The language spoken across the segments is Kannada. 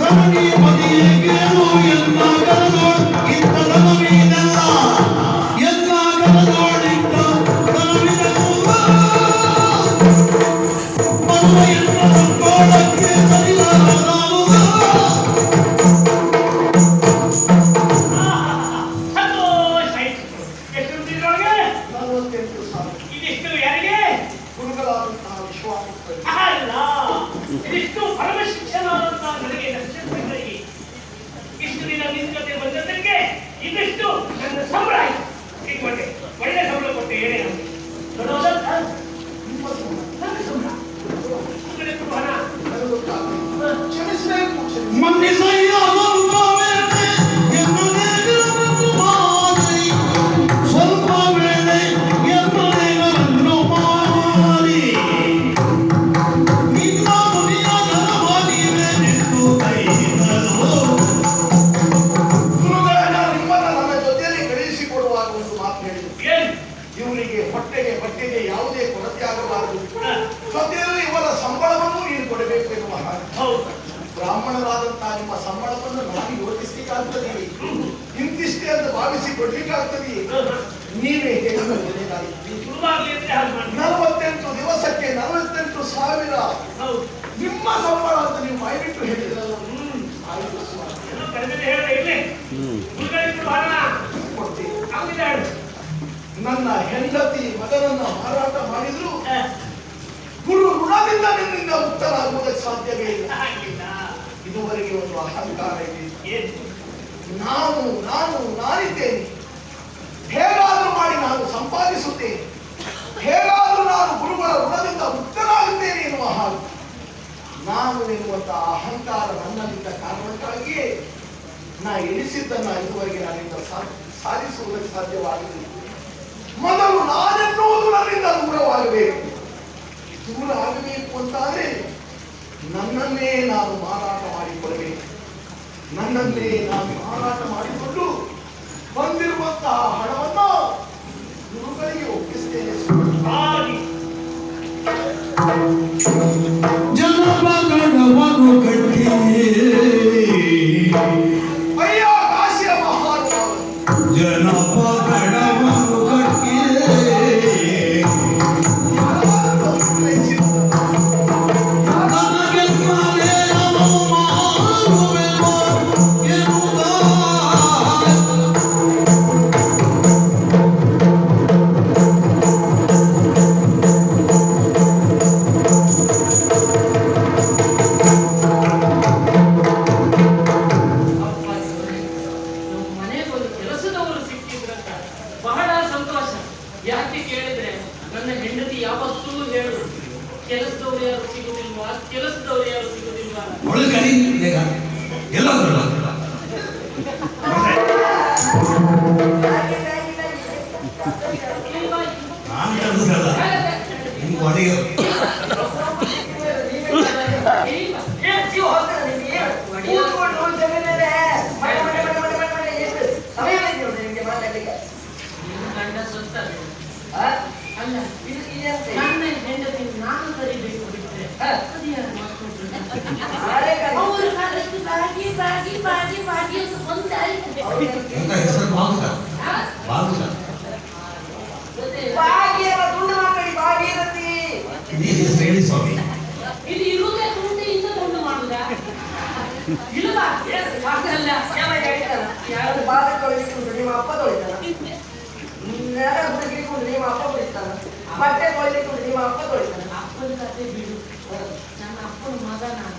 ನನಗೆ ಮದಿಯೇಗೇನು ನಲವತ್ತೆಂಟು ಸಾವಿರ ಇದಿಷ್ಟು ಯಾರಿಗೆ? ಗುರುಗಳಾದಂತಹ ವಿಶ್ವಾಮಿತ್ರರು ಅಲ್ಲ ಇದಿಷ್ಟು ಪರಮ ಶಿಕ್ಷಣವಾದಂತಹ ನನಗೆ ನಕ್ಷತ್ರಗಳಿಗೆ. ಇಷ್ಟು ದಿನ ನಿನ್ ಜೊತೆ ಬಂದದ್ದಕ್ಕೆ ಇದಿಷ್ಟು ನನ್ನ ಸಂಬಳ ಆಯ್ತು. ಇಟ್ಕೊಂಡೆ ಒಳ್ಳೆ ಸಂಬಳ ಕೊಟ್ಟೆ ಏನೇ ನಿಮ್ಮ ನನ್ನ ಸಂಬಳ. ಹ. ನೀವೇ ನಲವತ್ತೆಂಟು ದಿವಸಕ್ಕೆ ನಲವತ್ತೆಂಟು ಸಾವಿರ. ನಿಮ್ಮ ಸಂಬಳ ಅಂತ ನೀವು ಮೈಬಿಟ್ಟು ಹೇಳಿದ್ರಲ್ಲ. ನನ್ನ ಹೆಂಡತಿ ಮಗನನ್ನ ಮಾರಾಟ ಮಾಡಿದ್ರು. ಗುರು ಋಣದಿಂದ ನಿನ್ನಿಂದ ಆಗುವುದಕ್ಕೆ ಸಾಧ್ಯವೇ ಇಲ್ಲ. ಆಗಿಲ್ಲ ಇದುವರೆಗೆ ಒಂದು ಅಹಂಕಾರ ಇದೆ. ಏನು? ನಾನು ನಾನು ನಾನಿದ್ದೇನೆ. ಹೇಗಾದರೂ ಮಾಡಿ ನಾನು ಸಂಪಾದಿಸುತ್ತೇನೆ. ಹೇಗಾದರೂ ನಾನು ಗುರುಗಳ ಋಣದಿಂದ ಮುಕ್ತನಾಗುತ್ತೇನೆ ಎನ್ನುವ ಹಾಗೆ. ನಾನು ಎನ್ನುವಂತಹ ಅಹಂಕಾರ ನನ್ನಲ್ಲಿದ್ದ ಕಾರಣಕ್ಕಾಗಿಯೇ ನಾ ಎಣಿಸಿದ್ದನ್ನು ಇದುವರೆಗೆ ನನ್ನಿಂದ ಸಾಧಿಸುವುದಕ್ಕೆ ಸಾಧ್ಯವಾಗಿದೆ ಮೊದಲು ನಾನೆನ್ನುವುದು ನನ್ನಿಂದ ದೂರವಾಗಬೇಕು. ದೂರ ಆಗಬೇಕು ಅಂತಾದರೆ ನನ್ನನ್ನೇ ನಾನು ಮಾರಾಟ ಮಾಡಿಕೊಳ್ಳಬೇಕು. ನನ್ನನ್ನೇ ನಾನು ಮಾರಾಟ ಮಾಡಿಕೊಂಡು ಜನಪದವನ್ನು ಕಟ್ಟಿ ಕೆಲಸದವ್ರು ಯಾರು ಸಿಗುದಿಲ್ವಾ? ಕೆಲಸದವ್ರು ಯಾರು ಸಿಗುದಿಲ್ವಾ ಬೇಗ? ನಾನು ನಿಮ್ಗೆ ಹೊಡೆಯ ಇಲ್ವಾ? ನಿನ್ನ ಗಂಡ ಸತ್ತಲ್ಲ. ಅಲ್ಲ ನನ್ನ ಹೆಂಡತಿ ನಾನು ಕರಿಬೇಕು ಬಿಟ್ರೆ ಅದು ಯಾರು ಮಕ್ಕಳು ಅವರು ಕಾಲಕ್ಕೆ ಬಾಗಿ ಬಾಗಿ ಬಾಗಿ ಬಾಗಿ ಅಂತ ಒಂದು ಆಯ್ತು ಎಂತ ಹೆಸರು ಬಾಗುದ ಬಾಗುದ ಈ ಹೆಸರು ಹೇಳಿ ಸ್ವಾಮಿ ಇದು ಇರುವುದೇ ತುಂಟೆಯಿಂದ ತುಂಡು ಮಾಡುದಾ ಇಲ್ವಾ ಅಪ್ಪ ಯಾರು ಬಟ್ಟೆ ತೊಳಿಲಿಕ್ಕೆ ನಿಮ್ಮ ಅಪ್ಪ ತೊಳಿತಾನ ಅಪ್ಪನ ಕತೆ ಬಿಡು. ನನ್ನ ಅಪ್ಪನ ಮಗ ನಾನು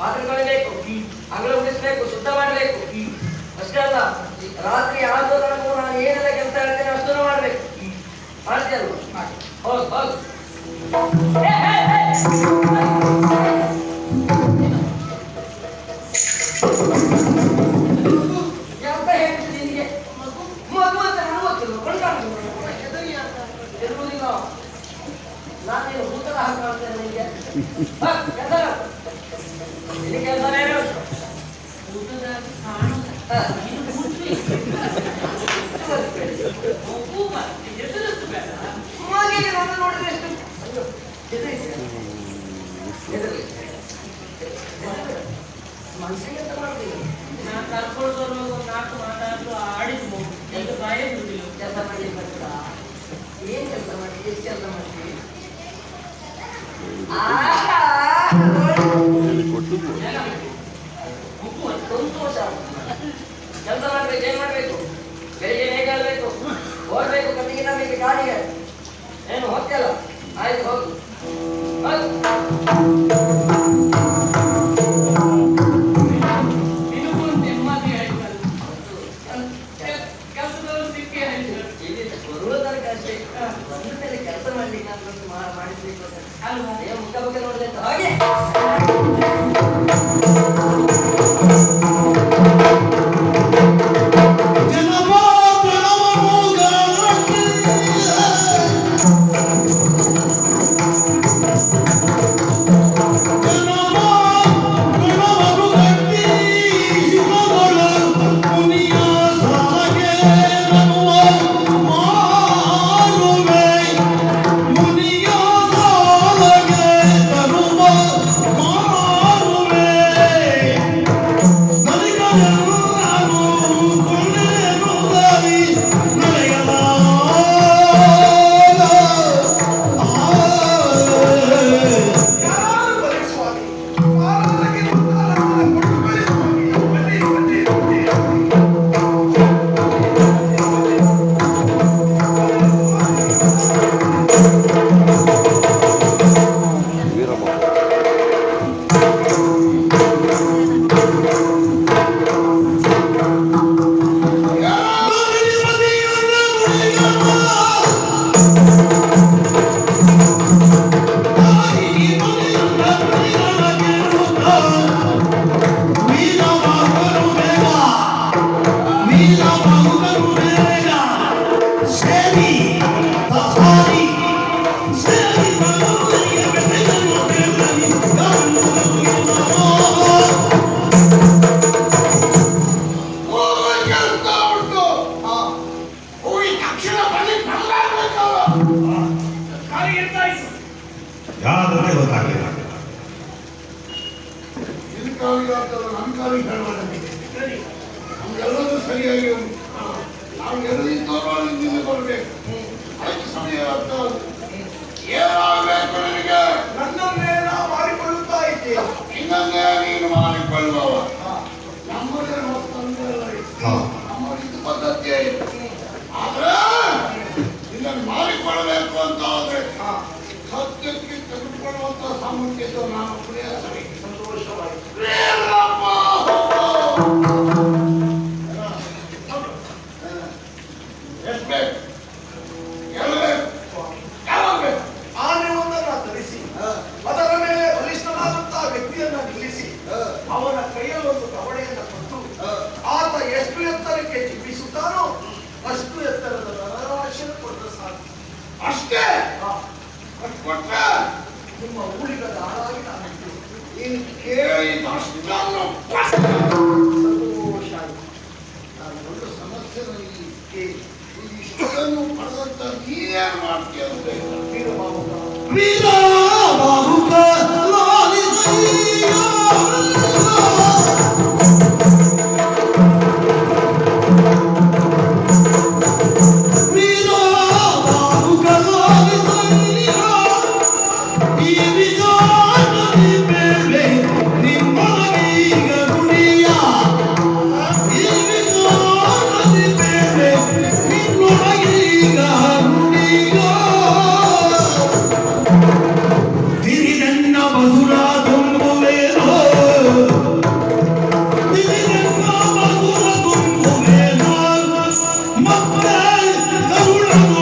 ಮಾತುಕೊಳ್ಬೇಕು ಅಂಗಳ ಉಡಿಸ್ಬೇಕು ಶುದ್ಧ ಮಾಡಬೇಕು ಅಷ್ಟೇ ಅಲ್ಲ ರಾತ್ರಿ ಆದೋ ನಾನು ಏನೆಲ್ಲ ಕೆಲಸ ಹೇಳ್ತೇನೆ ಅಷ್ಟನ್ನು ಮಾಡಬೇಕು ಮಾಡ್ತೀಯಲ್ವಾ ಹೌದು ಹೌದು. ಫೇಶಿಯಲ್ ಮಾಡ್ತೀವಿ ಮಾಡ್ಬೇಕು ಮಾಡ್ಬೇಕು ಏನು ಹೋಗ್ತಿಲ್ಲ ಆಯ್ತು ಹೋಗು. ಎಲ್ಲಿ ತೋರಲ್ಲಿ ನಿಂತು ಬರಬೇಕು ಅದಕ್ಕೆ ಸಮಯ ಏನಾಗಬೇಕು ನನಗೆ? ನನ್ನನ್ನೇ ನಾವು ಮಾಡಿಕೊಳ್ಳುತ್ತಾ ಇದ್ದೀಯ ನಿನ್ನನ್ನೇ ನೀನು ಮಾಡಿಕೊಳ್ಳುವವ. ನಮ್ಮದೇ ನಮ್ಮಲ್ಲಿ ಪದ್ಧತಿ ಆದ್ರೆ ನಿನ್ನನ್ನು ಮಾಡಿಕೊಳ್ಳಬೇಕು ಅಂತ ಆದ್ರೆ ಸತ್ಯಕ್ಕೆ ತೆಗೆದುಕೊಳ್ಳುವಂತ ಸಾಮರ್ಥ್ಯ ನಾವು ಅದಕ್ಕೆ ಜಿಗಿಸುತ್ತಾನೋ ಅಷ್ಟು ಎತ್ತರದ ನರರಾಶಿಯನ್ನು ಕೊಟ್ಟ ಸಾಕು ಅಷ್ಟೇ ಕೊಟ್ಟ ನಿಮ್ಮ ಊಳಿಗದ ಹಾಳಾಗಿ ನಾನು ನೀನು ಕೇಳಿದ ಅಷ್ಟನ್ನು ಸಂತೋಷ ನಾನು ದೊಡ್ಡ ಸಮಸ್ಯೆಯನ್ನು ಕೇಳಿ ಇಷ್ಟನ್ನು ಪಡೆದಂತ ನೀನೇನು ಮಾಡ್ತೀಯ ಅಂದ್ರೆ ಬೀರ ಬಾಹುಕ ಬೀರ ಬಾಹುಕ no, no.